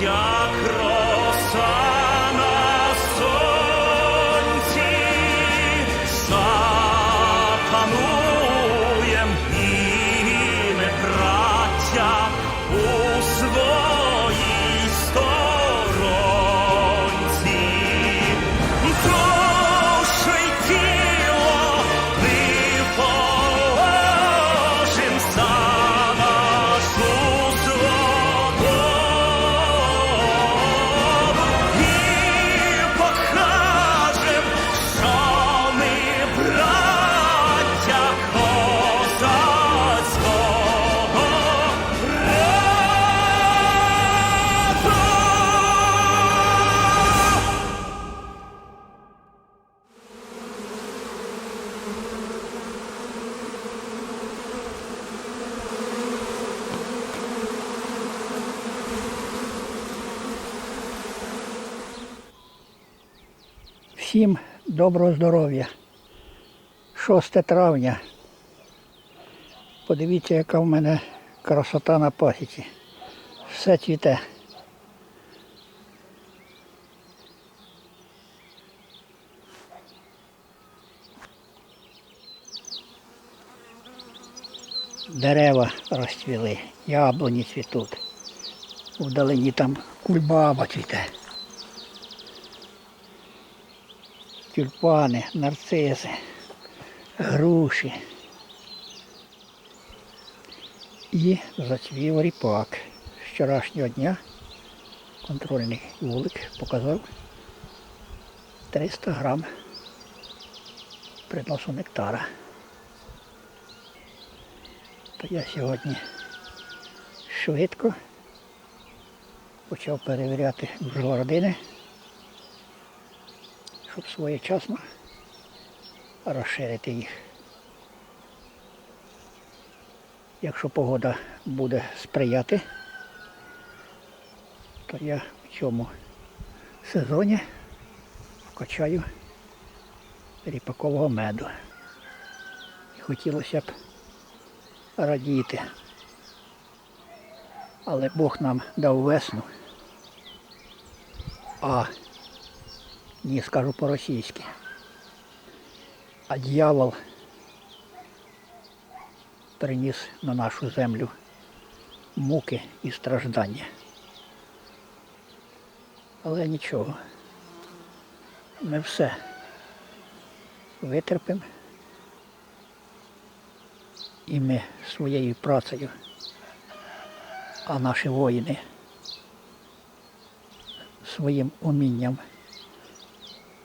Yeah. Всім доброго здоров'я. 6 травня. Подивіться, яка в мене красота на пасіці. Все цвіте. Дерева розцвіли, яблуні цвітуть. Вдалині там кульбаба цвіте. Тюльпани, нарциси, груші. І зацвів ріпак. З вчорашнього дня контрольний вулик показав 300 грам приносу нектара. То я сьогодні швидко почав перевіряти бджолородини щоб своєчасно розширити їх. Якщо погода буде сприяти, то я в цьому сезоні вкачаю ріпакового меду. І хотілося б радіти. Але Бог нам дав весну. А ні, скажу по-російськи. А дьявол приніс на нашу землю муки і страждання. Але нічого. Ми все витерпимо. І ми своєю працею, а наші воїни своїм умінням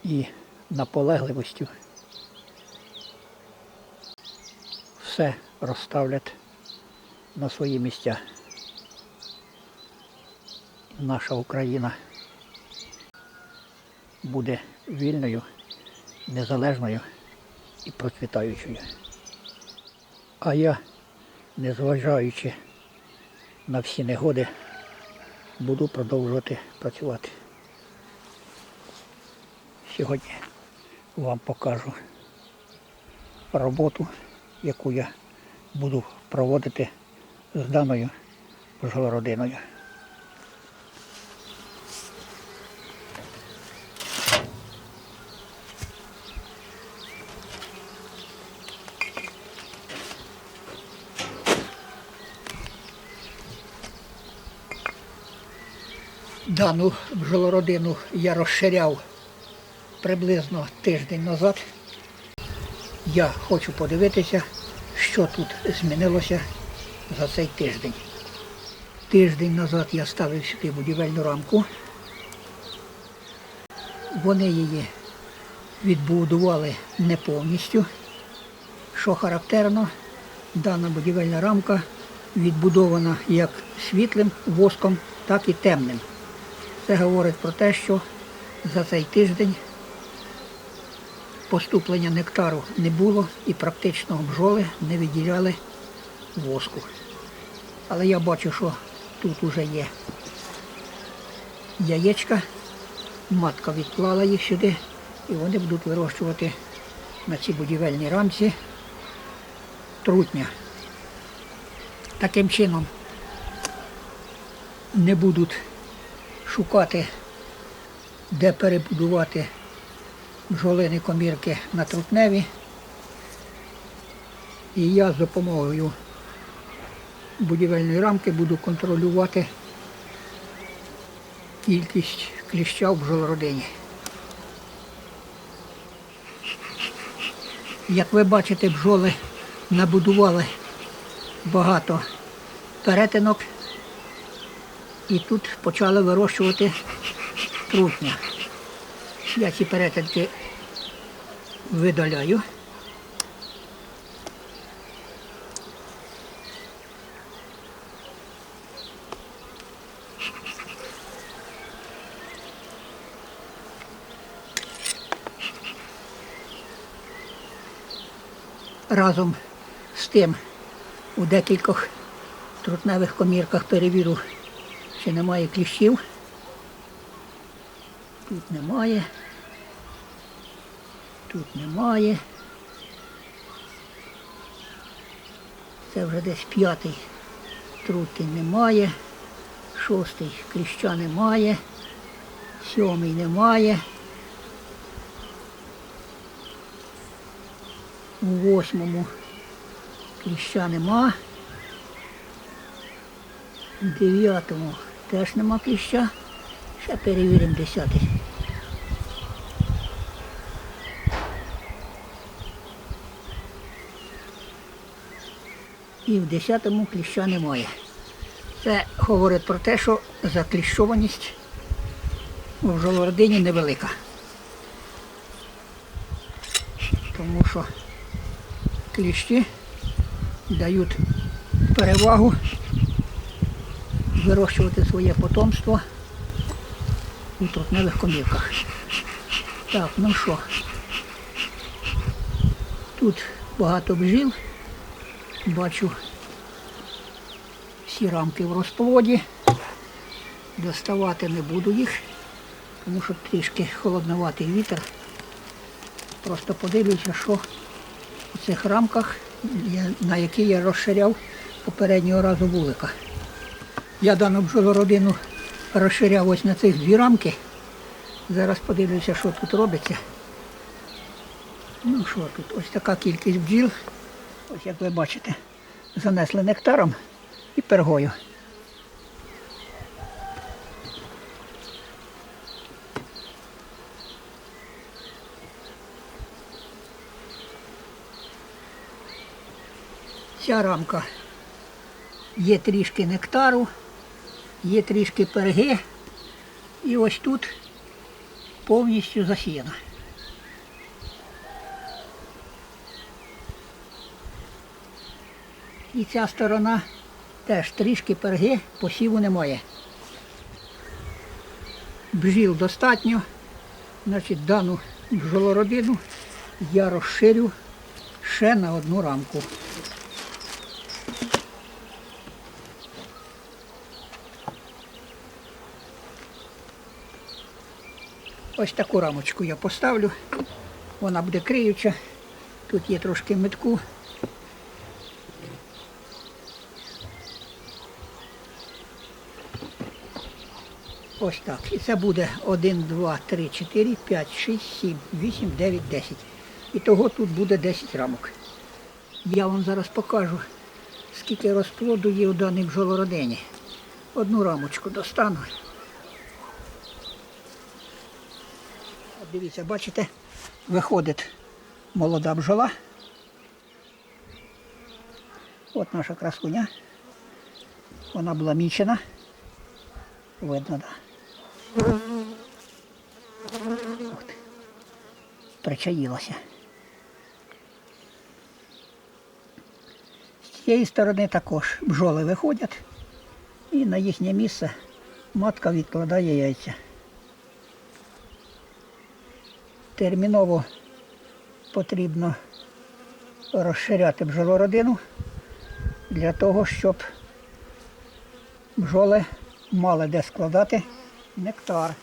і наполегливістю все розставлять на свої місця. Наша Україна буде вільною, незалежною і процвітаючою. А я, незважаючи на всі негоди, буду продовжувати працювати. Сьогодні вам покажу роботу, яку я буду проводити з даною бджолородиною. Дану бджолородину я розширяв приблизно тиждень назад. Я хочу подивитися, що тут змінилося за цей тиждень. Тиждень назад я ставив сюди будівельну рамку. Вони її відбудували не повністю. Що характерно, дана будівельна рамка відбудована як світлим воском, так і темним. Це говорить про те, що за цей тиждень поступлення нектару не було і практично бджоли не виділяли воску. Але я бачу, що тут вже є яєчка, матка відклала їх сюди і вони будуть вирощувати на цій будівельній рамці трутня. Таким чином не будуть шукати, де перебудувати бджолини комірки на трутневі. І я з допомогою будівельної рамки буду контролювати кількість кліща в бджолородині. Як ви бачите, бджоли набудували багато перетинок і тут почали вирощувати трутня. Я ці перетинки видаляю. Разом з тим у декількох трутневих комірках перевірю, чи немає кліщів. Тут немає. Тут немає. Це вже десь п'ятий. Трутень немає. Шостий кліща немає. Сьомий немає. У восьмому кліща нема. У дев'ятому теж нема кліща. Ще перевіримо десятий. І в десятому кліща немає. Це говорить про те, що закліщованість у жолородині невелика. Тому що кліщі дають перевагу вирощувати своє потомство у трутневих комірках. Так, ну що, тут багато бджіл. Бачу всі рамки в розплоді. Доставати не буду їх, тому що трішки холодноватий вітер. Просто подивлюся, що у цих рамках, на які я розширяв попереднього разу вулика. Я дану бджолородину розширяв ось на цих дві рамки. Зараз подивлюся, що тут робиться. Ну що тут? Ось така кількість бджіл. Ось як ви бачите, занесли нектаром і пергою. Ця рамка є трішки нектару, є трішки перги, і ось тут повністю засіяна. І ця сторона теж трішки перги, посіву немає. Бджіл достатньо. Значить, дану бджолородину я розширю ще на одну рамку. Ось таку рамочку я поставлю. Вона буде криюча. Тут є трошки метку. Ось так. І це буде 1, 2, 3, 4, 5, 6, 7, 8, 9, 10. І того тут буде 10 рамок. Я вам зараз покажу, скільки розплоду є у даній бджолородині. Одну рамочку достану. Дивіться, бачите, виходить молода бджола. От наша красуня. Вона була мічена. Видно, так. Да. Ух ти. Причаїлася. З цієї сторони також бджоли виходять і на їхнє місце матка відкладає яйця. Терміново потрібно розширяти бджолородину для того, щоб бджоли мали де складати нектар,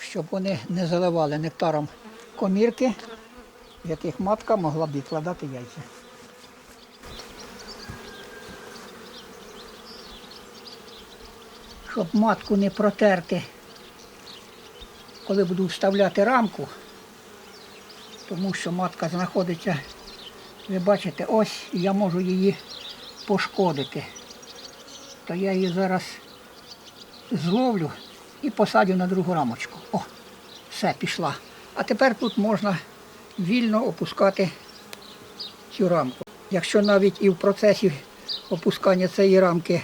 щоб вони не заливали нектаром комірки, в яких матка могла б відкладати яйця. Щоб матку не протерти, коли буду вставляти рамку, тому що матка знаходиться, ви бачите, ось я можу її пошкодити. То я її зараз зловлю і посадю на другу рамочку. О, все, пішла. А тепер тут можна вільно опускати цю рамку. Якщо навіть і в процесі опускання цієї рамки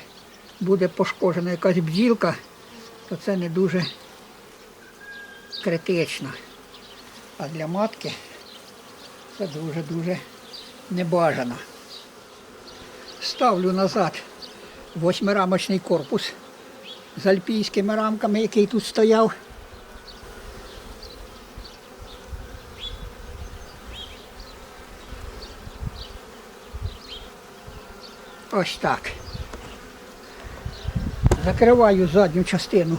буде пошкоджена якась бджілка, то це не дуже критично. А для матки це дуже-дуже небажано. Ставлю назад восьмирамочний корпус з альпійськими рамками, який тут стояв. Ось так. Закриваю задню частину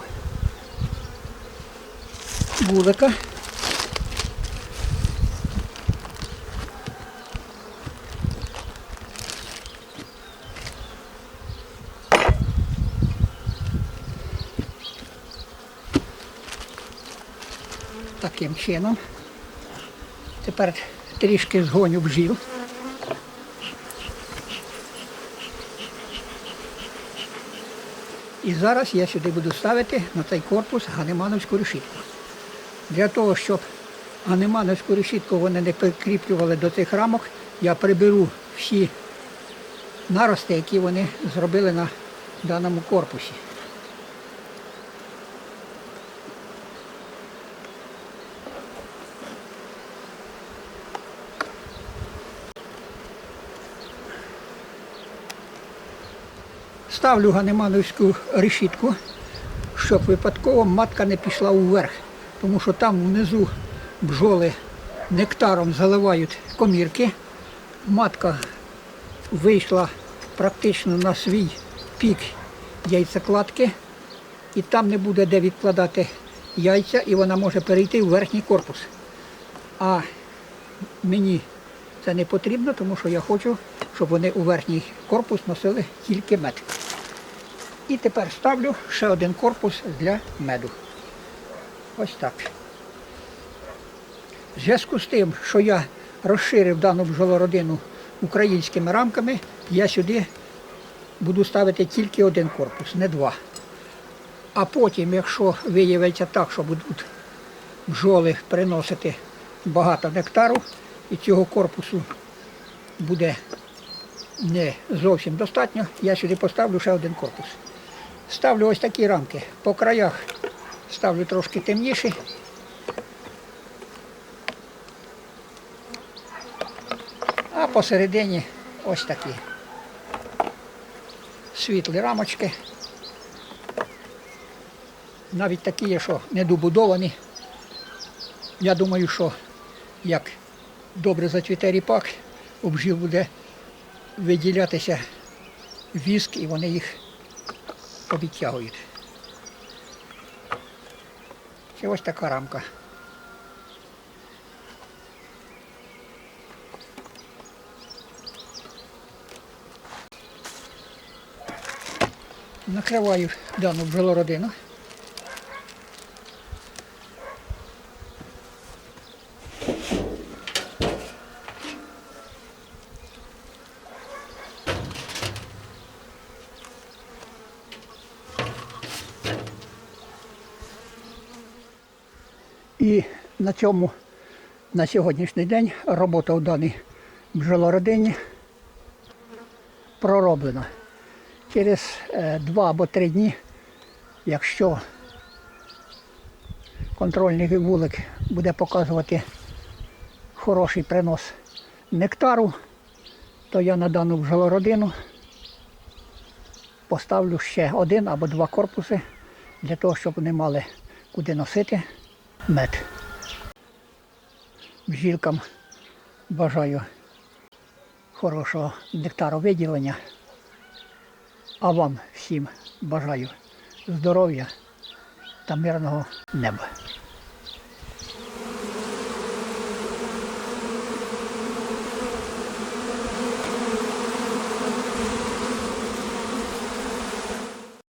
вулика. Таким чином. Тепер трішки згоню бджіл. І зараз я сюди буду ставити на цей корпус ганемановську решітку. Для того, щоб ганемановську решітку вони не прикріплювали до цих рамок, я приберу всі нарости, які вони зробили на даному корпусі. Ставлю ганемановську решітку, щоб випадково матка не пішла вверх, тому що там внизу бджоли нектаром заливають комірки. Матка вийшла практично на свій пік яйцекладки, і там не буде де відкладати яйця, і вона може перейти в верхній корпус. А мені це не потрібно, тому що я хочу, щоб вони у верхній корпус носили тільки мед. І тепер ставлю ще один корпус для меду. Ось так. В зв'язку з тим, що я розширив дану бджолородину українськими рамками, я сюди буду ставити тільки один корпус, не два. А потім, якщо виявиться так, що будуть бджоли приносити багато нектару, і цього корпусу буде не зовсім достатньо, я сюди поставлю ще один корпус. Ставлю ось такі рамки. По краях ставлю трошки темніші. А посередині ось такі світлі рамочки. Навіть такі є, що недобудовані. Я думаю, що як добре зацвіте ріпак, бджіл буде виділятися віск і вони їх обітягують. Це ось така рамка. Накриваю дану бджолородину. І на цьому на сьогоднішній день робота у даній бджолородині пророблена. Через е, два або три дні, якщо контрольний вулик буде показувати хороший принос нектару, то я на дану бджолородину поставлю ще один або два корпуси для того, щоб вони мали куди носити мед. Бжілкам бажаю хорошого нектаровиділення, а вам всім бажаю здоров'я та мирного неба.